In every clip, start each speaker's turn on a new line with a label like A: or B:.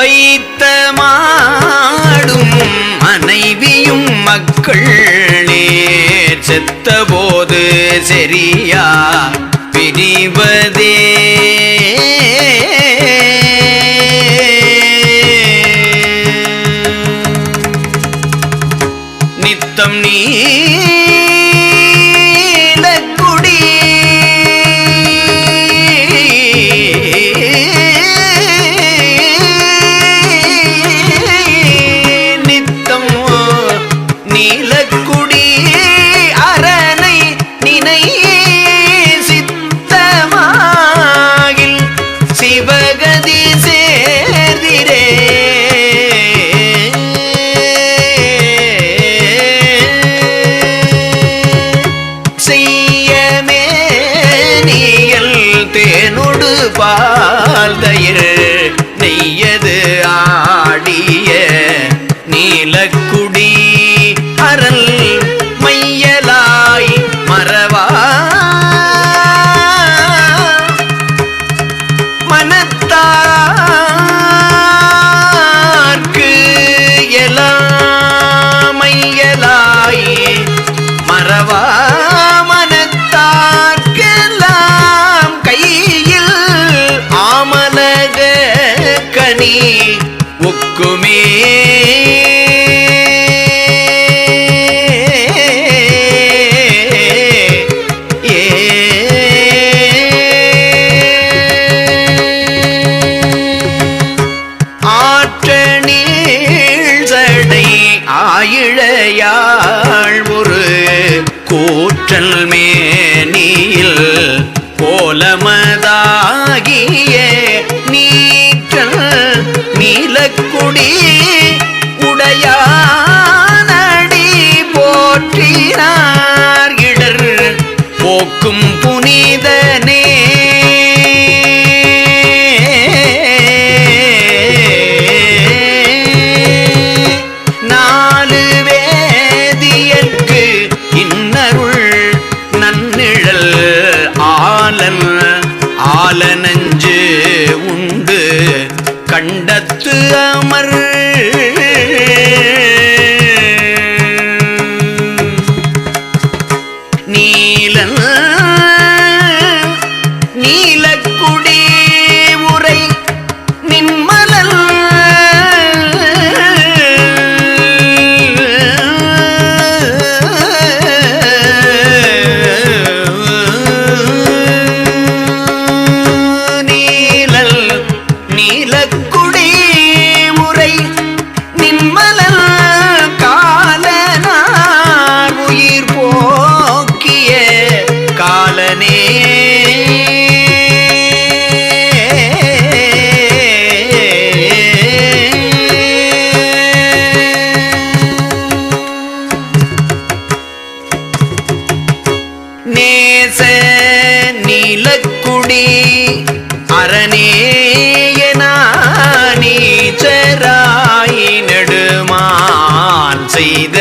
A: வைத்த மாடும் மனைவியும் மக்கள் நேர் செத்தபோது சரியா? பிரிவதே. நித்தம் நீ de நீலக்குடி நீலக்குடி உரை நின்மலல். நீலல் நீலக்குடி உரை நின்மலல். நேச நீலக்குடி அரணேயனா நீச்சராய் நெடுமான் செய்த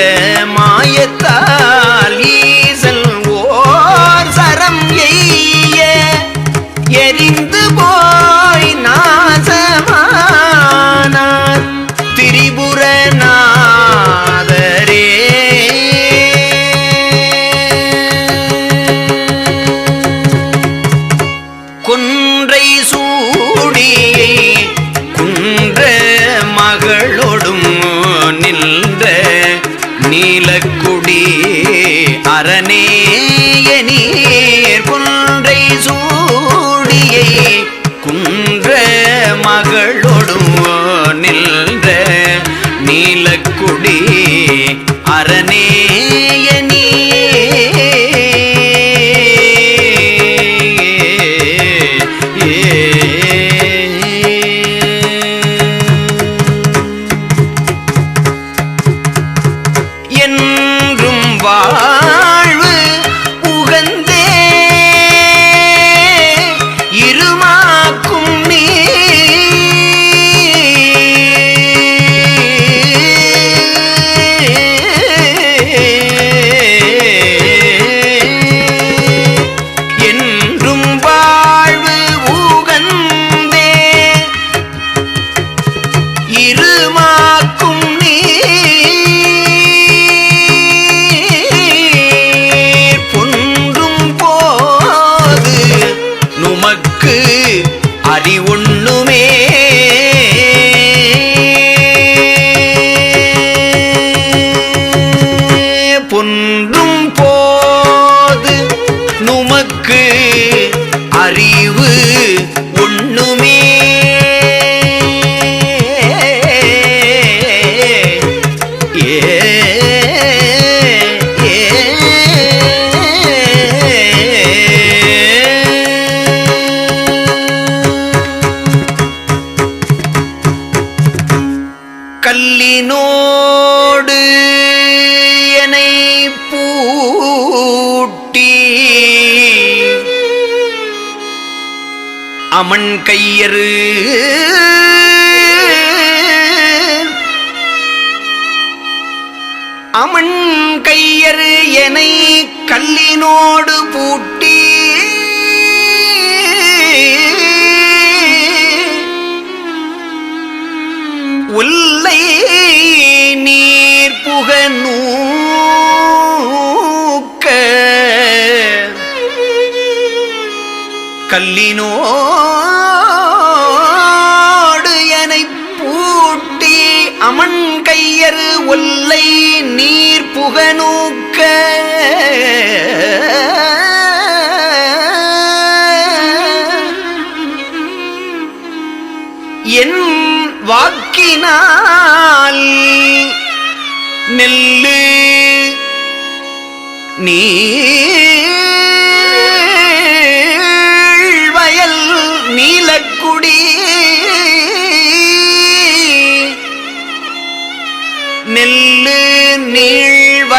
A: நீலக்குடி அரணே. கல்லினோடு என்னை பூட்டி. அமன் கையறு அமன் கையறு என்னை கல்லினோடு பூட்டி. கல்லினோடு எனை பூட்டி அமன் கையர் ஒல்லை நீர் புகநூக்க. என் வாக்கினால் நெல்லு நீ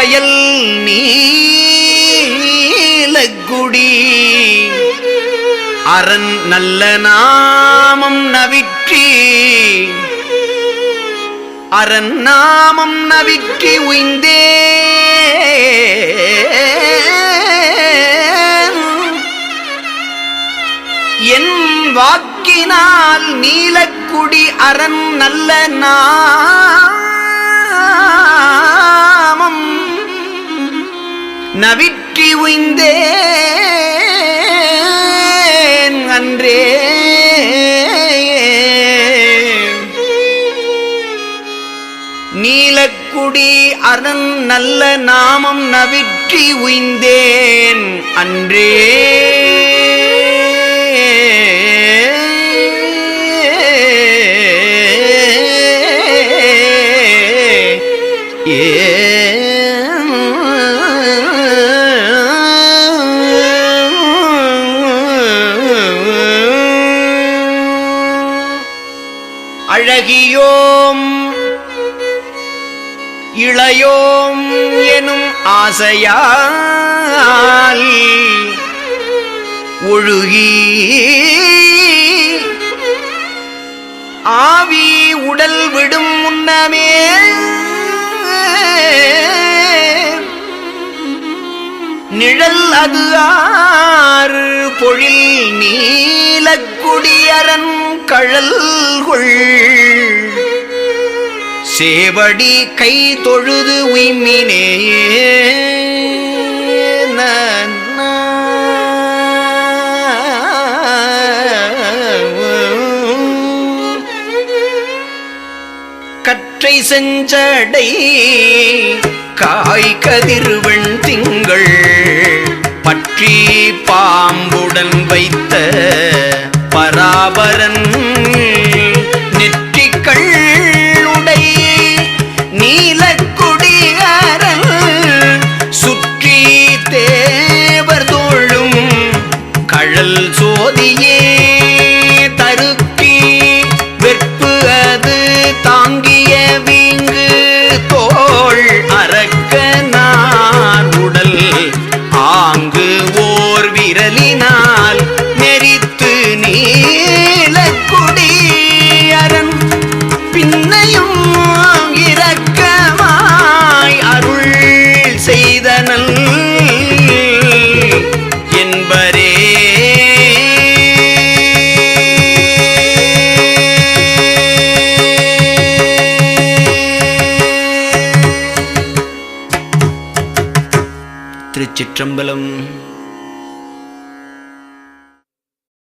A: வயல் நீலக்குடி. அரண் நல்ல நாமம் நவிற்றி. அரண் நாமம் நவிற்றி உய்ந்தே. என் வாக்கினால் நீலக்குடி அரண் நல்ல நாமம் நவிற்றி உய்ந்தேன் அன்றே. நீலக்குடி அரண் நல்ல நாமம் நவிற்றி உய்ந்தேன் அன்றே. அழகியோம். இளையோம் எனும் ஆசையால் ஒழுகி ஆவி உடல் விடும் முன்னமே நிழல் அது ஆறு பொழில் நீலக்குடியரன் கழல்கொள். சேவடி கை தொழுது உய்மினே கற்றை செஞ்சடை காய் கதிர்வெண் திங்கள் பற்றி பாம்புடன் வைத்த தாங்கிய வீங்கு திருச்சிற்றம்பலம்